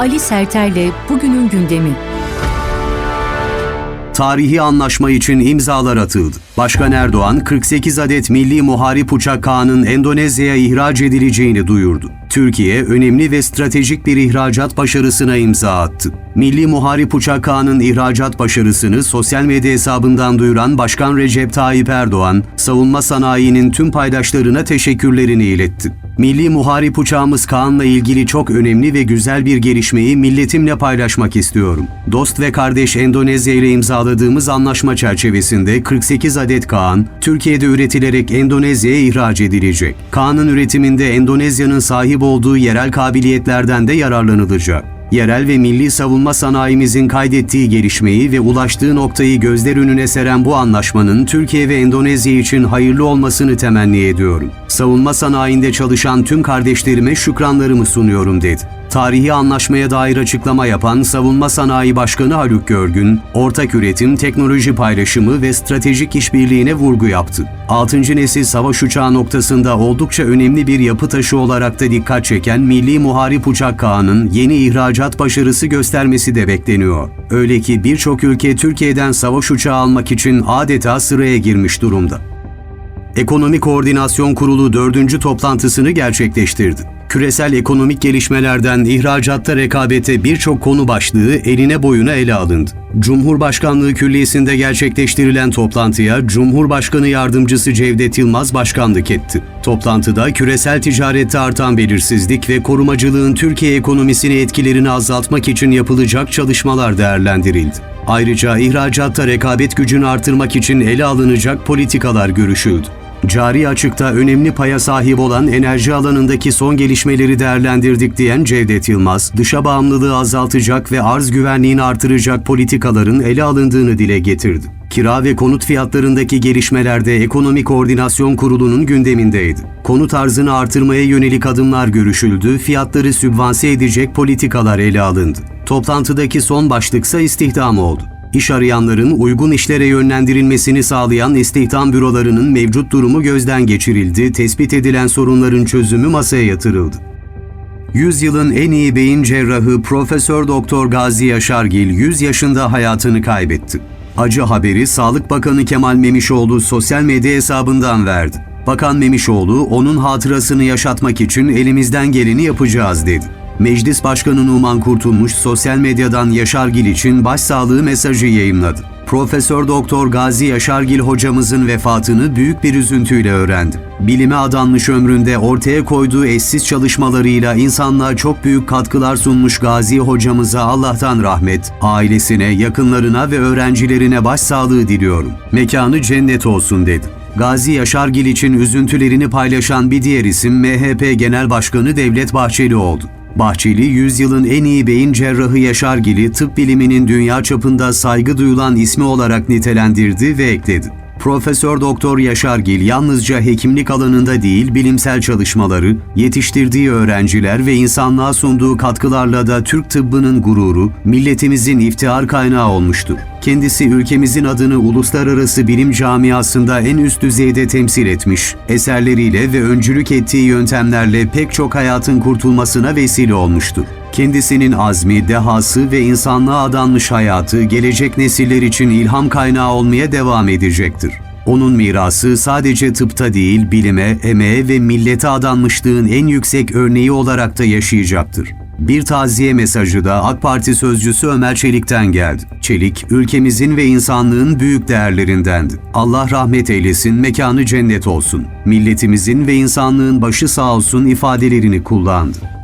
Ali Serter'le bugünün gündemi. Tarihi anlaşma için imzalar atıldı. Başkan Erdoğan 48 adet milli muharip uçak K'nın Endonezya'ya ihraç edileceğini duyurdu. Türkiye önemli ve stratejik bir ihracat başarısına imza attı. Milli muharip uçak K'nın ihracat başarısını sosyal medya hesabından duyuran Başkan Recep Tayyip Erdoğan, savunma sanayinin tüm paydaşlarına teşekkürlerini iletti. Milli muharip uçağımız Kaan'la ilgili çok önemli ve güzel bir gelişmeyi milletimle paylaşmak istiyorum. Dost ve kardeş Endonezya ile imzaladığımız anlaşma çerçevesinde 48 adet Kaan, Türkiye'de üretilerek Endonezya'ya ihraç edilecek. Kaan'ın üretiminde Endonezya'nın sahip olduğu yerel kabiliyetlerden de yararlanılacak yerel ve milli savunma sanayimizin kaydettiği gelişmeyi ve ulaştığı noktayı gözler önüne seren bu anlaşmanın Türkiye ve Endonezya için hayırlı olmasını temenni ediyorum. Savunma sanayinde çalışan tüm kardeşlerime şükranlarımı sunuyorum dedi. Tarihi anlaşmaya dair açıklama yapan Savunma Sanayi Başkanı Haluk Görgün, ortak üretim, teknoloji paylaşımı ve stratejik işbirliğine vurgu yaptı. 6. nesil savaş uçağı noktasında oldukça önemli bir yapı taşı olarak da dikkat çeken Milli Muharip Uçak Kağı'nın yeni ihracat başarısı göstermesi de bekleniyor. Öyle ki birçok ülke Türkiye'den savaş uçağı almak için adeta sıraya girmiş durumda. Ekonomi Koordinasyon Kurulu dördüncü toplantısını gerçekleştirdi. Küresel ekonomik gelişmelerden ihracatta rekabete birçok konu başlığı eline boyuna ele alındı. Cumhurbaşkanlığı Külliyesi'nde gerçekleştirilen toplantıya Cumhurbaşkanı Yardımcısı Cevdet Yılmaz başkanlık etti. Toplantıda küresel ticarette artan belirsizlik ve korumacılığın Türkiye ekonomisine etkilerini azaltmak için yapılacak çalışmalar değerlendirildi. Ayrıca ihracatta rekabet gücünü artırmak için ele alınacak politikalar görüşüldü. Cari açıkta önemli paya sahip olan enerji alanındaki son gelişmeleri değerlendirdik diyen Cevdet Yılmaz, dışa bağımlılığı azaltacak ve arz güvenliğini artıracak politikaların ele alındığını dile getirdi. Kira ve konut fiyatlarındaki gelişmeler de Ekonomi Koordinasyon Kurulu'nun gündemindeydi. Konut arzını artırmaya yönelik adımlar görüşüldü, fiyatları sübvanse edecek politikalar ele alındı. Toplantıdaki son başlıksa istihdam oldu. İş arayanların uygun işlere yönlendirilmesini sağlayan istihdam bürolarının mevcut durumu gözden geçirildi, tespit edilen sorunların çözümü masaya yatırıldı. Yüzyılın en iyi beyin cerrahı Profesör Doktor Gazi Yaşargil 100 yaşında hayatını kaybetti. Acı haberi Sağlık Bakanı Kemal Memişoğlu sosyal medya hesabından verdi. Bakan Memişoğlu onun hatırasını yaşatmak için elimizden geleni yapacağız dedi. Meclis Başkanı Numan Kurtulmuş sosyal medyadan Yaşargil için başsağlığı mesajı yayımladı. Profesör Doktor Gazi Yaşargil hocamızın vefatını büyük bir üzüntüyle öğrendim. Bilime adanmış ömründe ortaya koyduğu eşsiz çalışmalarıyla insanlığa çok büyük katkılar sunmuş Gazi hocamıza Allah'tan rahmet, ailesine, yakınlarına ve öğrencilerine başsağlığı diliyorum. Mekanı cennet olsun dedi. Gazi Yaşargil için üzüntülerini paylaşan bir diğer isim MHP Genel Başkanı Devlet Bahçeli oldu. Bahçeli, yüzyılın en iyi beyin cerrahı Yaşargil'i tıp biliminin dünya çapında saygı duyulan ismi olarak nitelendirdi ve ekledi. Profesör Doktor Yaşargil yalnızca hekimlik alanında değil bilimsel çalışmaları, yetiştirdiği öğrenciler ve insanlığa sunduğu katkılarla da Türk tıbbının gururu, milletimizin iftihar kaynağı olmuştur. Kendisi ülkemizin adını uluslararası bilim camiasında en üst düzeyde temsil etmiş, eserleriyle ve öncülük ettiği yöntemlerle pek çok hayatın kurtulmasına vesile olmuştur. Kendisinin azmi, dehası ve insanlığa adanmış hayatı gelecek nesiller için ilham kaynağı olmaya devam edecektir. Onun mirası sadece tıpta değil, bilime, emeğe ve millete adanmışlığın en yüksek örneği olarak da yaşayacaktır. Bir taziye mesajı da AK Parti sözcüsü Ömer Çelik'ten geldi. Çelik, ülkemizin ve insanlığın büyük değerlerindendi. Allah rahmet eylesin, mekanı cennet olsun. Milletimizin ve insanlığın başı sağ olsun ifadelerini kullandı.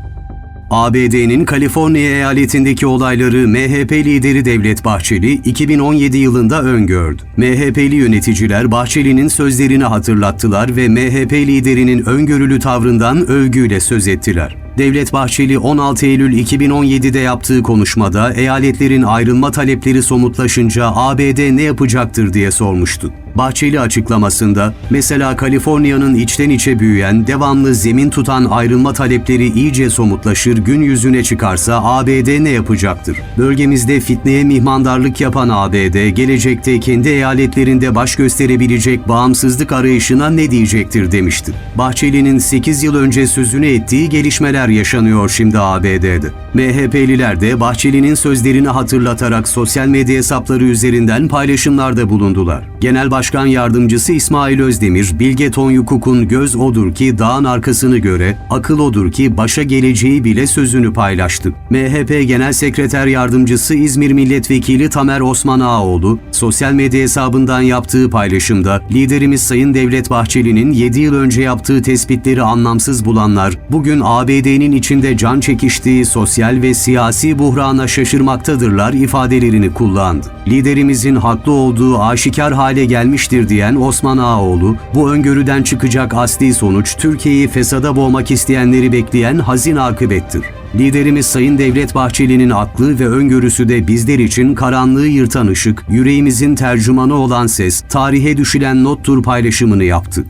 ABD'nin Kaliforniya eyaletindeki olayları MHP lideri Devlet Bahçeli 2017 yılında öngördü. MHP'li yöneticiler Bahçeli'nin sözlerini hatırlattılar ve MHP liderinin öngörülü tavrından övgüyle söz ettiler. Devlet Bahçeli 16 Eylül 2017'de yaptığı konuşmada eyaletlerin ayrılma talepleri somutlaşınca ABD ne yapacaktır diye sormuştu. Bahçeli açıklamasında, mesela Kaliforniya'nın içten içe büyüyen, devamlı zemin tutan ayrılma talepleri iyice somutlaşır, gün yüzüne çıkarsa ABD ne yapacaktır? Bölgemizde fitneye mihmandarlık yapan ABD, gelecekte kendi eyaletlerinde baş gösterebilecek bağımsızlık arayışına ne diyecektir demişti. Bahçeli'nin 8 yıl önce sözünü ettiği gelişmeler yaşanıyor şimdi ABD'de. MHP'liler de Bahçeli'nin sözlerini hatırlatarak sosyal medya hesapları üzerinden paylaşımlarda bulundular. Genel Başkan Yardımcısı İsmail Özdemir, Bilge Tonyukuk'un göz odur ki dağın arkasını göre, akıl odur ki başa geleceği bile sözünü paylaştı. MHP Genel Sekreter Yardımcısı İzmir Milletvekili Tamer Osman Ağoğlu, sosyal medya hesabından yaptığı paylaşımda, liderimiz Sayın Devlet Bahçeli'nin 7 yıl önce yaptığı tespitleri anlamsız bulanlar, bugün ABD'nin içinde can çekiştiği sosyal ve siyasi buhrana şaşırmaktadırlar ifadelerini kullandı. Liderimizin haklı olduğu aşikar hale gelmiştir diyen Osman Ağoğlu, bu öngörüden çıkacak asli sonuç Türkiye'yi fesada boğmak isteyenleri bekleyen hazin akıbettir. Liderimiz Sayın Devlet Bahçeli'nin aklı ve öngörüsü de bizler için karanlığı yırtan ışık, yüreğimizin tercümanı olan ses, tarihe düşülen nottur paylaşımını yaptı.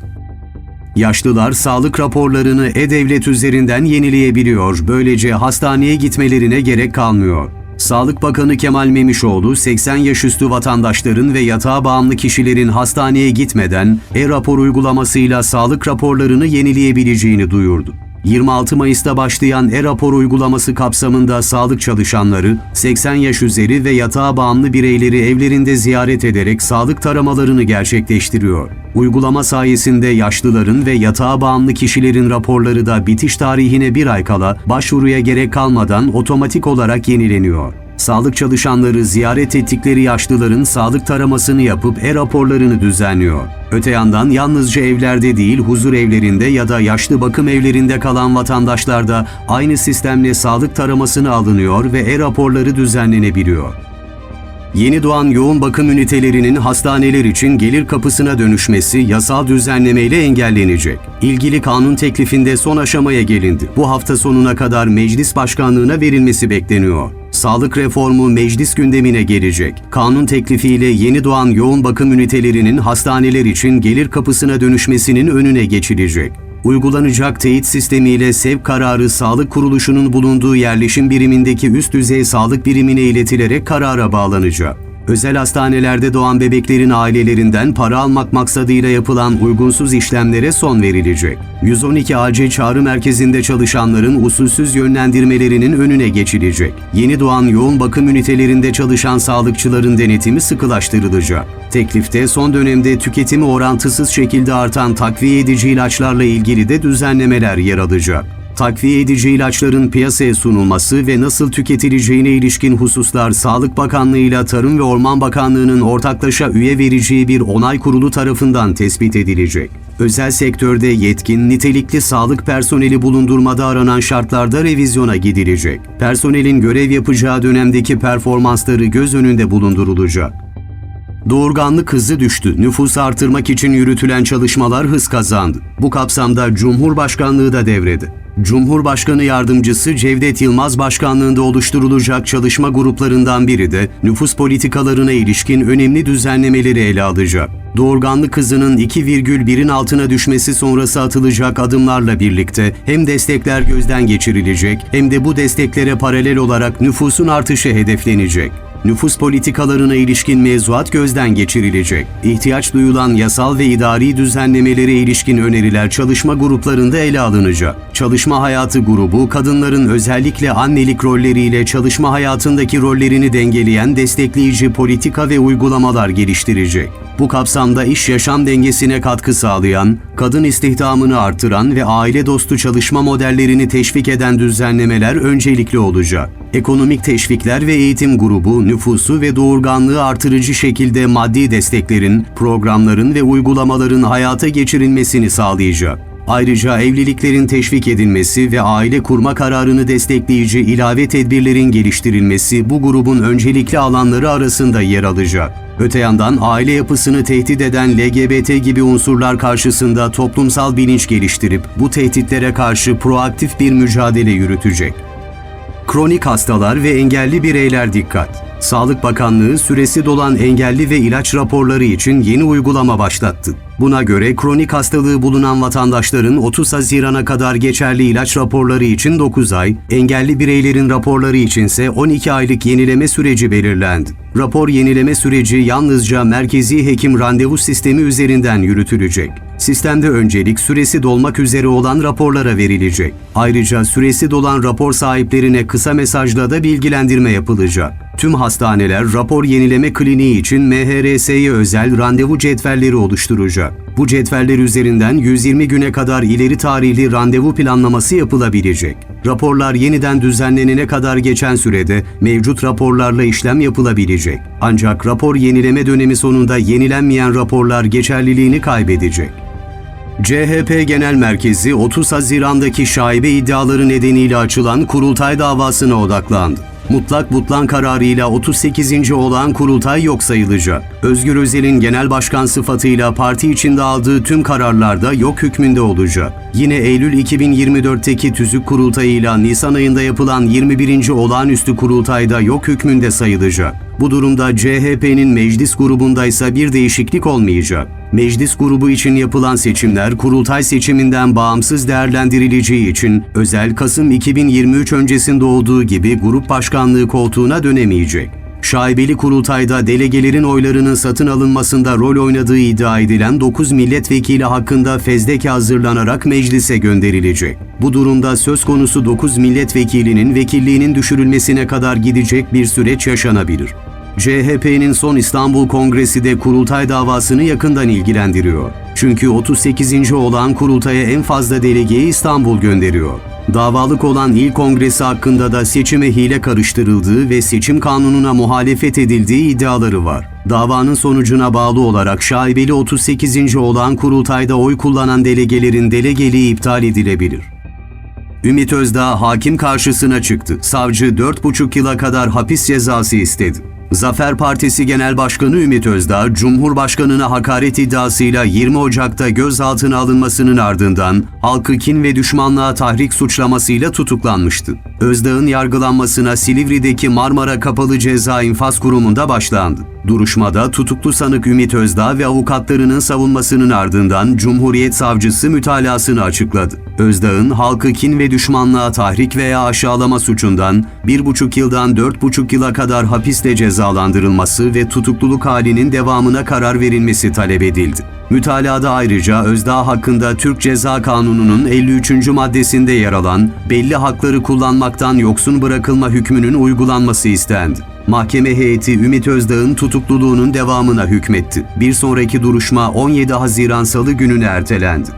Yaşlılar sağlık raporlarını e-devlet üzerinden yenileyebiliyor. Böylece hastaneye gitmelerine gerek kalmıyor. Sağlık Bakanı Kemal Memişoğlu 80 yaş üstü vatandaşların ve yatağa bağımlı kişilerin hastaneye gitmeden e-rapor uygulamasıyla sağlık raporlarını yenileyebileceğini duyurdu. 26 Mayıs'ta başlayan e-rapor uygulaması kapsamında sağlık çalışanları 80 yaş üzeri ve yatağa bağımlı bireyleri evlerinde ziyaret ederek sağlık taramalarını gerçekleştiriyor. Uygulama sayesinde yaşlıların ve yatağa bağımlı kişilerin raporları da bitiş tarihine bir ay kala başvuruya gerek kalmadan otomatik olarak yenileniyor. Sağlık çalışanları ziyaret ettikleri yaşlıların sağlık taramasını yapıp e-raporlarını düzenliyor. Öte yandan yalnızca evlerde değil huzur evlerinde ya da yaşlı bakım evlerinde kalan vatandaşlar da aynı sistemle sağlık taramasını alınıyor ve e-raporları düzenlenebiliyor. Yeni doğan yoğun bakım ünitelerinin hastaneler için gelir kapısına dönüşmesi yasal düzenlemeyle engellenecek. İlgili kanun teklifinde son aşamaya gelindi. Bu hafta sonuna kadar meclis başkanlığına verilmesi bekleniyor. Sağlık reformu meclis gündemine gelecek. Kanun teklifiyle yeni doğan yoğun bakım ünitelerinin hastaneler için gelir kapısına dönüşmesinin önüne geçilecek. Uygulanacak teyit sistemiyle sevk kararı sağlık kuruluşunun bulunduğu yerleşim birimindeki üst düzey sağlık birimine iletilerek karara bağlanacak. Özel hastanelerde doğan bebeklerin ailelerinden para almak maksadıyla yapılan uygunsuz işlemlere son verilecek. 112 acil çağrı merkezinde çalışanların usulsüz yönlendirmelerinin önüne geçilecek. Yeni doğan yoğun bakım ünitelerinde çalışan sağlıkçıların denetimi sıkılaştırılacak. Teklifte son dönemde tüketimi orantısız şekilde artan takviye edici ilaçlarla ilgili de düzenlemeler yer alacak. Takviye edici ilaçların piyasaya sunulması ve nasıl tüketileceğine ilişkin hususlar Sağlık Bakanlığı ile Tarım ve Orman Bakanlığı'nın ortaklaşa üye vereceği bir onay kurulu tarafından tespit edilecek. Özel sektörde yetkin, nitelikli sağlık personeli bulundurmada aranan şartlarda revizyona gidilecek. Personelin görev yapacağı dönemdeki performansları göz önünde bulundurulacak. Doğurganlık hızı düştü. Nüfusu artırmak için yürütülen çalışmalar hız kazandı. Bu kapsamda Cumhurbaşkanlığı da devrede. Cumhurbaşkanı Yardımcısı Cevdet Yılmaz başkanlığında oluşturulacak çalışma gruplarından biri de nüfus politikalarına ilişkin önemli düzenlemeleri ele alacak. Doğurganlık hızının 2,1'in altına düşmesi sonrası atılacak adımlarla birlikte hem destekler gözden geçirilecek hem de bu desteklere paralel olarak nüfusun artışı hedeflenecek. Nüfus politikalarına ilişkin mevzuat gözden geçirilecek. İhtiyaç duyulan yasal ve idari düzenlemelere ilişkin öneriler çalışma gruplarında ele alınacak. Çalışma Hayatı grubu, kadınların özellikle annelik rolleriyle çalışma hayatındaki rollerini dengeleyen destekleyici politika ve uygulamalar geliştirecek. Bu kapsamda iş yaşam dengesine katkı sağlayan, kadın istihdamını artıran ve aile dostu çalışma modellerini teşvik eden düzenlemeler öncelikli olacak. Ekonomik teşvikler ve eğitim grubu nüfusu ve doğurganlığı artırıcı şekilde maddi desteklerin, programların ve uygulamaların hayata geçirilmesini sağlayacak. Ayrıca evliliklerin teşvik edilmesi ve aile kurma kararını destekleyici ilave tedbirlerin geliştirilmesi bu grubun öncelikli alanları arasında yer alacak. Öte yandan aile yapısını tehdit eden LGBT gibi unsurlar karşısında toplumsal bilinç geliştirip bu tehditlere karşı proaktif bir mücadele yürütecek. Kronik hastalar ve engelli bireyler dikkat. Sağlık Bakanlığı süresi dolan engelli ve ilaç raporları için yeni uygulama başlattı. Buna göre kronik hastalığı bulunan vatandaşların 30 Haziran'a kadar geçerli ilaç raporları için 9 ay, engelli bireylerin raporları içinse 12 aylık yenileme süreci belirlendi. Rapor yenileme süreci yalnızca merkezi hekim randevu sistemi üzerinden yürütülecek. Sistemde öncelik süresi dolmak üzere olan raporlara verilecek. Ayrıca süresi dolan rapor sahiplerine kısa mesajla da bilgilendirme yapılacak. Tüm hastaneler rapor yenileme kliniği için MHRS'ye özel randevu cetvelleri oluşturacak. Bu cetveller üzerinden 120 güne kadar ileri tarihli randevu planlaması yapılabilecek. Raporlar yeniden düzenlenene kadar geçen sürede mevcut raporlarla işlem yapılabilecek. Ancak rapor yenileme dönemi sonunda yenilenmeyen raporlar geçerliliğini kaybedecek. CHP Genel Merkezi 30 Haziran'daki şaibe iddiaları nedeniyle açılan kurultay davasına odaklandı. Mutlak butlan kararıyla 38. olan kurultay yok sayılacak. Özgür Özel'in genel başkan sıfatıyla parti içinde aldığı tüm kararlarda yok hükmünde olacak. Yine Eylül 2024'teki tüzük kurultayıyla Nisan ayında yapılan 21. olağanüstü kurultayda yok hükmünde sayılacak. Bu durumda CHP'nin meclis grubunda ise bir değişiklik olmayacak. Meclis grubu için yapılan seçimler kurultay seçiminden bağımsız değerlendirileceği için özel Kasım 2023 öncesinde olduğu gibi grup başkanlığı koltuğuna dönemeyecek. Şaibeli kurultayda delegelerin oylarının satın alınmasında rol oynadığı iddia edilen 9 milletvekili hakkında fezleke hazırlanarak meclise gönderilecek. Bu durumda söz konusu 9 milletvekilinin vekilliğinin düşürülmesine kadar gidecek bir süreç yaşanabilir. CHP'nin son İstanbul Kongresi de kurultay davasını yakından ilgilendiriyor. Çünkü 38. olan kurultaya en fazla delegeyi İstanbul gönderiyor. Davalık olan il kongresi hakkında da seçime hile karıştırıldığı ve seçim kanununa muhalefet edildiği iddiaları var. Davanın sonucuna bağlı olarak şaibeli 38. olan kurultayda oy kullanan delegelerin delegeliği iptal edilebilir. Ümit Özdağ hakim karşısına çıktı. Savcı 4,5 yıla kadar hapis cezası istedi. Zafer Partisi Genel Başkanı Ümit Özdağ, Cumhurbaşkanına hakaret iddiasıyla 20 Ocak'ta gözaltına alınmasının ardından halkı kin ve düşmanlığa tahrik suçlamasıyla tutuklanmıştı. Özdağ'ın yargılanmasına Silivri'deki Marmara Kapalı Ceza İnfaz Kurumu'nda başlandı. Duruşmada tutuklu sanık Ümit Özdağ ve avukatlarının savunmasının ardından Cumhuriyet Savcısı mütalasını açıkladı. Özdağ'ın halkı kin ve düşmanlığa tahrik veya aşağılama suçundan 1,5 yıldan 4,5 yıla kadar hapiste cezalandırılması ve tutukluluk halinin devamına karar verilmesi talep edildi. Mütalada ayrıca Özdağ hakkında Türk Ceza Kanunu'nun 53. maddesinde yer alan belli hakları kullanmaktan yoksun bırakılma hükmünün uygulanması istendi. Mahkeme heyeti Ümit Özdağ'ın tutukluluğunun devamına hükmetti. Bir sonraki duruşma 17 Haziran Salı gününe ertelendi.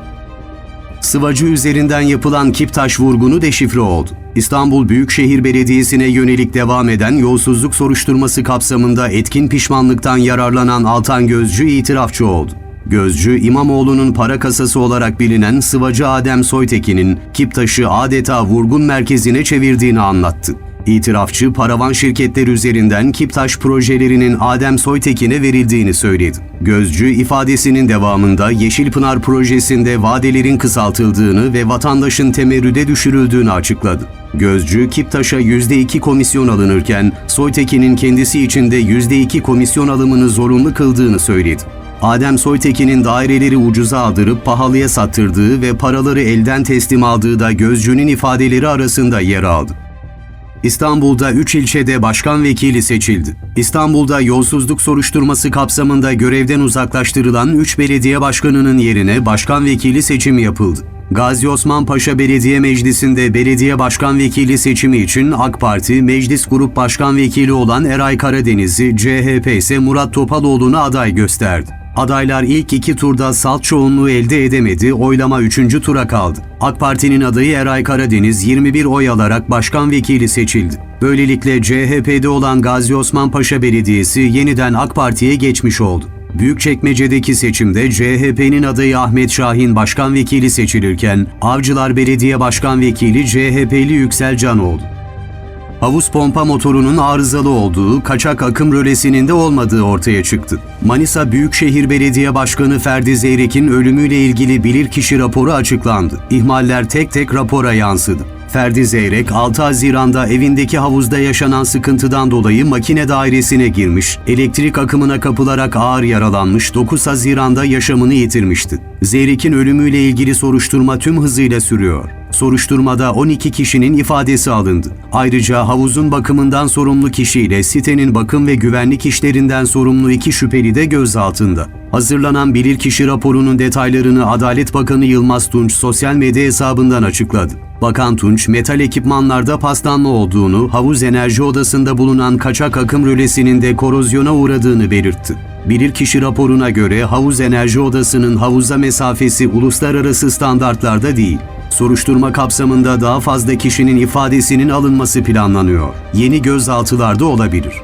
Sıvacı üzerinden yapılan Kiptaş vurgunu deşifre oldu. İstanbul Büyükşehir Belediyesi'ne yönelik devam eden yolsuzluk soruşturması kapsamında etkin pişmanlıktan yararlanan Altan Gözcü itirafçı oldu. Gözcü, İmamoğlu'nun para kasası olarak bilinen Sıvacı Adem Soytekin'in Kiptaş'ı adeta vurgun merkezine çevirdiğini anlattı. İtirafçı, paravan şirketler üzerinden Kiptaş projelerinin Adem Soytekin'e verildiğini söyledi. Gözcü, ifadesinin devamında Yeşilpınar projesinde vadelerin kısaltıldığını ve vatandaşın temerrüde düşürüldüğünü açıkladı. Gözcü, Kiptaş'a %2 komisyon alınırken Soytekin'in kendisi için de %2 komisyon alımını zorunlu kıldığını söyledi. Adem Soytekin'in daireleri ucuza aldırıp pahalıya sattırdığı ve paraları elden teslim aldığı da Gözcü'nün ifadeleri arasında yer aldı. İstanbul'da 3 ilçede başkan vekili seçildi. İstanbul'da yolsuzluk soruşturması kapsamında görevden uzaklaştırılan 3 belediye başkanının yerine başkan vekili seçimi yapıldı. Gazi Osman Paşa Belediye Meclisi'nde belediye başkan vekili seçimi için AK Parti Meclis Grup Başkan Vekili olan Eray Karadeniz'i, CHP ise Murat Topaloğlu'na aday gösterdi. Adaylar ilk iki turda salt çoğunluğu elde edemedi, oylama üçüncü tura kaldı. AK Parti'nin adayı Eray Karadeniz 21 oy alarak başkan vekili seçildi. Böylelikle CHP'de olan Gazi Osman Paşa Belediyesi yeniden AK Parti'ye geçmiş oldu. Büyükçekmece'deki seçimde CHP'nin adayı Ahmet Şahin başkan vekili seçilirken Avcılar Belediye Başkan Vekili CHP'li Yüksel Can oldu. Havuz pompa motorunun arızalı olduğu, kaçak akım rölesinin de olmadığı ortaya çıktı. Manisa Büyükşehir Belediye Başkanı Ferdi Zeyrek'in ölümüyle ilgili bilirkişi raporu açıklandı. İhmaller tek tek rapora yansıdı. Ferdi Zeyrek 6 Haziran'da evindeki havuzda yaşanan sıkıntıdan dolayı makine dairesine girmiş, elektrik akımına kapılarak ağır yaralanmış 9 Haziran'da yaşamını yitirmişti. Zeyrek'in ölümüyle ilgili soruşturma tüm hızıyla sürüyor. Soruşturmada 12 kişinin ifadesi alındı. Ayrıca havuzun bakımından sorumlu kişiyle sitenin bakım ve güvenlik işlerinden sorumlu iki şüpheli de gözaltında. Hazırlanan bilirkişi raporunun detaylarını Adalet Bakanı Yılmaz Tunç sosyal medya hesabından açıkladı. Bakan Tunç, metal ekipmanlarda paslanma olduğunu, havuz enerji odasında bulunan kaçak akım rölesinin de korozyona uğradığını belirtti. Bilirkişi raporuna göre havuz enerji odasının havuza mesafesi uluslararası standartlarda değil. Soruşturma kapsamında daha fazla kişinin ifadesinin alınması planlanıyor. Yeni gözaltılar da olabilir.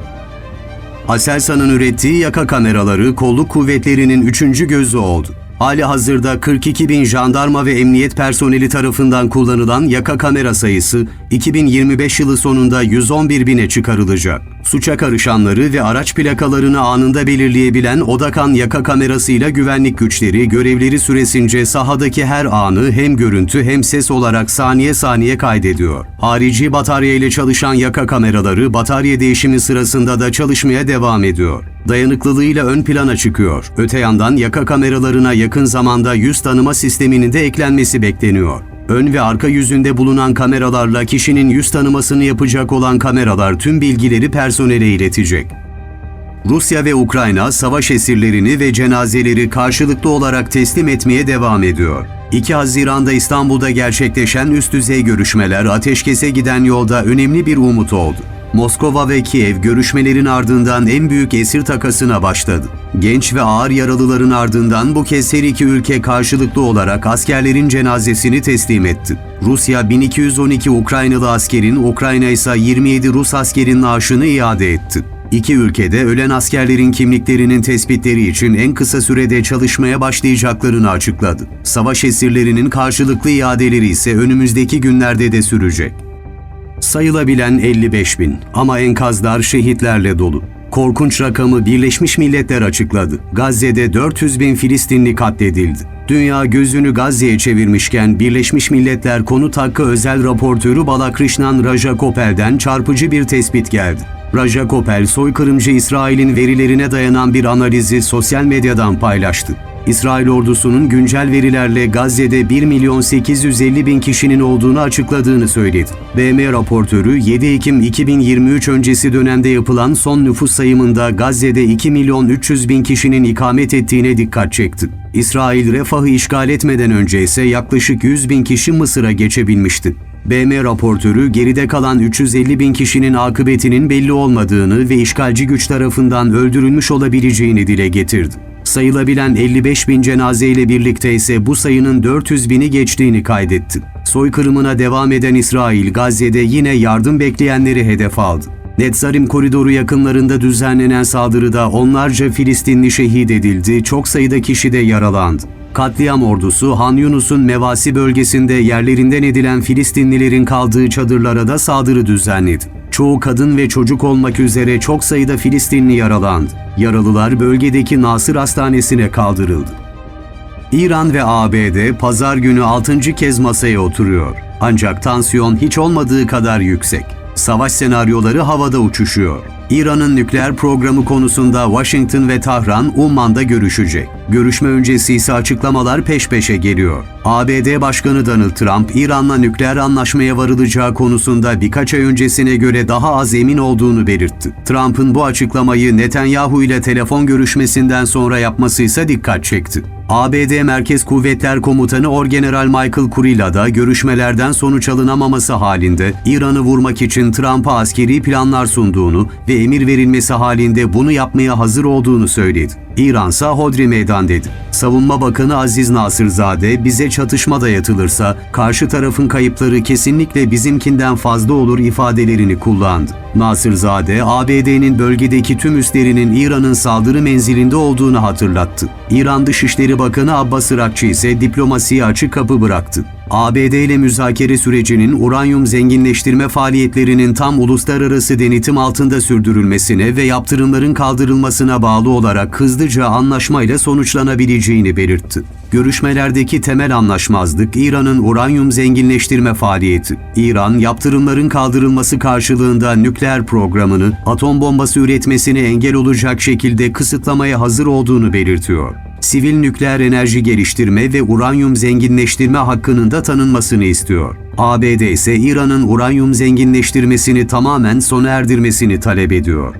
Aselsan'ın ürettiği yaka kameraları kolluk kuvvetlerinin üçüncü gözü oldu. Hali hazırda 42 bin jandarma ve emniyet personeli tarafından kullanılan yaka kamera sayısı 2025 yılı sonunda 111 bine çıkarılacak. Suça karışanları ve araç plakalarını anında belirleyebilen Odakan yaka kamerasıyla güvenlik güçleri görevleri süresince sahadaki her anı hem görüntü hem ses olarak saniye saniye kaydediyor. Harici batarya ile çalışan yaka kameraları batarya değişimi sırasında da çalışmaya devam ediyor. Dayanıklılığıyla ön plana çıkıyor. Öte yandan yaka kameralarına yakın zamanda yüz tanıma sisteminin de eklenmesi bekleniyor. Ön ve arka yüzünde bulunan kameralarla kişinin yüz tanımasını yapacak olan kameralar tüm bilgileri personele iletecek. Rusya ve Ukrayna savaş esirlerini ve cenazeleri karşılıklı olarak teslim etmeye devam ediyor. 2 Haziran'da İstanbul'da gerçekleşen üst düzey görüşmeler ateşkese giden yolda önemli bir umut oldu. Moskova ve Kiev görüşmelerin ardından en büyük esir takasına başladı. Genç ve ağır yaralıların ardından bu kez her iki ülke karşılıklı olarak askerlerin cenazesini teslim etti. Rusya 1212 Ukraynalı askerin, Ukrayna ise 27 Rus askerin naaşını iade etti. İki ülkede ölen askerlerin kimliklerinin tespitleri için en kısa sürede çalışmaya başlayacaklarını açıkladı. Savaş esirlerinin karşılıklı iadeleri ise önümüzdeki günlerde de sürecek. Sayılabilen 55 bin ama enkazlar şehitlerle dolu. Korkunç rakamı Birleşmiş Milletler açıkladı. Gazze'de 400 bin Filistinli katledildi. Dünya gözünü Gazze'ye çevirmişken Birleşmiş Milletler Konut Hakkı Özel Raportörü Balakrishnan Rajakopel'den çarpıcı bir tespit geldi. Rajakopel, soykırımcı İsrail'in verilerine dayanan bir analizi sosyal medyadan paylaştı. İsrail ordusunun güncel verilerle Gazze'de 1 milyon 850 bin kişinin olduğunu açıkladığını söyledi. BM raportörü 7 Ekim 2023 öncesi dönemde yapılan son nüfus sayımında Gazze'de 2 milyon 300 bin kişinin ikamet ettiğine dikkat çekti. İsrail refahı işgal etmeden önce ise yaklaşık 100 bin kişi Mısır'a geçebilmişti. BM raportörü geride kalan 350 bin kişinin akıbetinin belli olmadığını ve işgalci güç tarafından öldürülmüş olabileceğini dile getirdi. Sayılabilen 55 bin cenaze ile birlikte ise bu sayının 400 bini geçtiğini kaydetti. Soykırımına devam eden İsrail, Gazze'de yine yardım bekleyenleri hedef aldı. Netzarim koridoru yakınlarında düzenlenen saldırıda onlarca Filistinli şehit edildi, çok sayıda kişi de yaralandı. Katliam ordusu Han Yunus'un Mevasi bölgesinde yerlerinden edilen Filistinlilerin kaldığı çadırlara da saldırı düzenledi. Çoğu kadın ve çocuk olmak üzere çok sayıda Filistinli yaralandı. Yaralılar bölgedeki Nasır Hastanesi'ne kaldırıldı. İran ve ABD pazar günü 6. kez masaya oturuyor. Ancak tansiyon hiç olmadığı kadar yüksek. Savaş senaryoları havada uçuşuyor. İran'ın nükleer programı konusunda Washington ve Tahran Umman'da görüşecek. Görüşme öncesi ise açıklamalar peş peşe geliyor. ABD Başkanı Donald Trump, İran'la nükleer anlaşmaya varılacağı konusunda birkaç ay öncesine göre daha az emin olduğunu belirtti. Trump'ın bu açıklamayı Netanyahu ile telefon görüşmesinden sonra yapması ise dikkat çekti. ABD Merkez Kuvvetler Komutanı Orgeneral Michael Kurilla da görüşmelerden sonuç alınamaması halinde İran'ı vurmak için Trump'a askeri planlar sunduğunu ve emir verilmesi halinde bunu yapmaya hazır olduğunu söyledi. İransa hodri meydan dedi. Savunma Bakanı Aziz Nasırzade bize çatışma dayatılırsa karşı tarafın kayıpları kesinlikle bizimkinden fazla olur ifadelerini kullandı. Nasırzade, ABD'nin bölgedeki tüm üslerinin İran'ın saldırı menzilinde olduğunu hatırlattı. İran Dışişleri Bakanı Abbas Irakçı ise diplomasiye açık kapı bıraktı. ABD ile müzakere sürecinin uranyum zenginleştirme faaliyetlerinin tam uluslararası denetim altında sürdürülmesine ve yaptırımların kaldırılmasına bağlı olarak hızlıca anlaşmayla sonuçlanabileceğini belirtti. Görüşmelerdeki temel anlaşmazlık İran'ın uranyum zenginleştirme faaliyeti. İran, yaptırımların kaldırılması karşılığında nükleer programını, atom bombası üretmesine engel olacak şekilde kısıtlamaya hazır olduğunu belirtiyor. Sivil nükleer enerji geliştirme ve uranyum zenginleştirme hakkının da tanınmasını istiyor. ABD ise İran'ın uranyum zenginleştirmesini tamamen sona erdirmesini talep ediyor.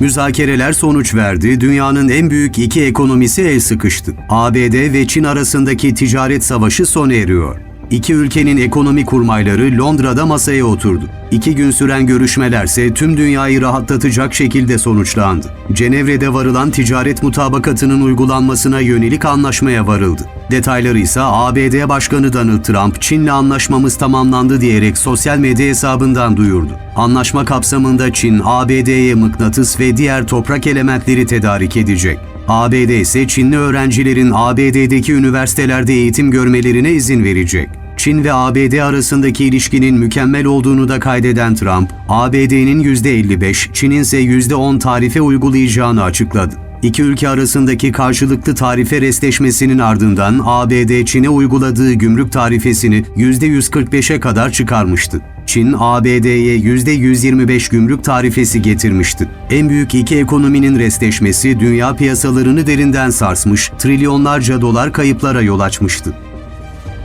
Müzakereler sonuç verdi, dünyanın en büyük iki ekonomisi el sıkıştı. ABD ve Çin arasındaki ticaret savaşı sona eriyor. İki ülkenin ekonomi kurmayları Londra'da masaya oturdu. İki gün süren görüşmelerse tüm dünyayı rahatlatacak şekilde sonuçlandı. Cenevre'de varılan ticaret mutabakatının uygulanmasına yönelik anlaşmaya varıldı. Detayları ise ABD Başkanı Donald Trump, Çin'le anlaşmamız tamamlandı diyerek sosyal medya hesabından duyurdu. Anlaşma kapsamında Çin, ABD'ye mıknatıs ve diğer toprak elementleri tedarik edecek. ABD ise Çinli öğrencilerin ABD'deki üniversitelerde eğitim görmelerine izin verecek. Çin ve ABD arasındaki ilişkinin mükemmel olduğunu da kaydeden Trump, ABD'nin %55, Çin'in ise %10 tarife uygulayacağını açıkladı. İki ülke arasındaki karşılıklı tarife restleşmesinin ardından ABD Çin'e uyguladığı gümrük tarifesini %145'e kadar çıkarmıştı. Çin, ABD'ye %125 gümrük tarifesi getirmişti. En büyük iki ekonominin restleşmesi dünya piyasalarını derinden sarsmış, trilyonlarca dolar kayıplara yol açmıştı.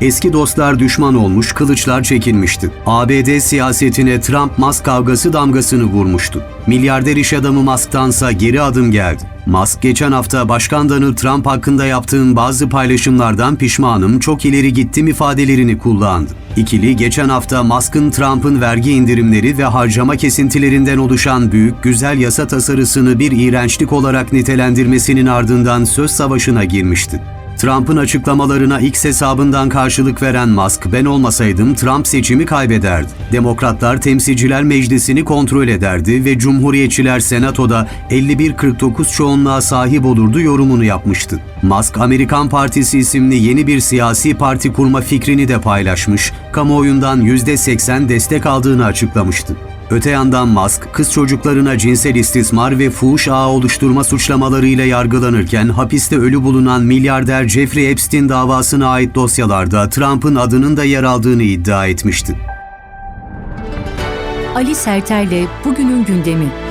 Eski dostlar düşman olmuş, kılıçlar çekilmişti. ABD siyasetine Trump-Musk kavgası damgasını vurmuştu. Milyarder iş adamı Musk'tansa geri adım geldi. Musk geçen hafta Başkan Donald Trump hakkında yaptığım bazı paylaşımlardan pişmanım, çok ileri gittim ifadelerini kullandı. İkili geçen hafta Musk'ın Trump'ın vergi indirimleri ve harcama kesintilerinden oluşan büyük güzel yasa tasarısını bir iğrençlik olarak nitelendirmesinin ardından söz savaşına girmişti. Trump'ın açıklamalarına X hesabından karşılık veren Musk, ben olmasaydım Trump seçimi kaybederdi. Demokratlar Temsilciler Meclisi'ni kontrol ederdi ve Cumhuriyetçiler Senato'da 51-49 çoğunluğa sahip olurdu yorumunu yapmıştı. Musk, Amerikan Partisi isimli yeni bir siyasi parti kurma fikrini de paylaşmış, kamuoyundan %80 destek aldığını açıklamıştı. Öte yandan Musk, kız çocuklarına cinsel istismar ve fuhuş ağı oluşturma suçlamalarıyla yargılanırken hapiste ölü bulunan milyarder Jeffrey Epstein davasına ait dosyalarda Trump'ın adının da yer aldığını iddia etmişti. Ali Serter'le bugünün gündemi.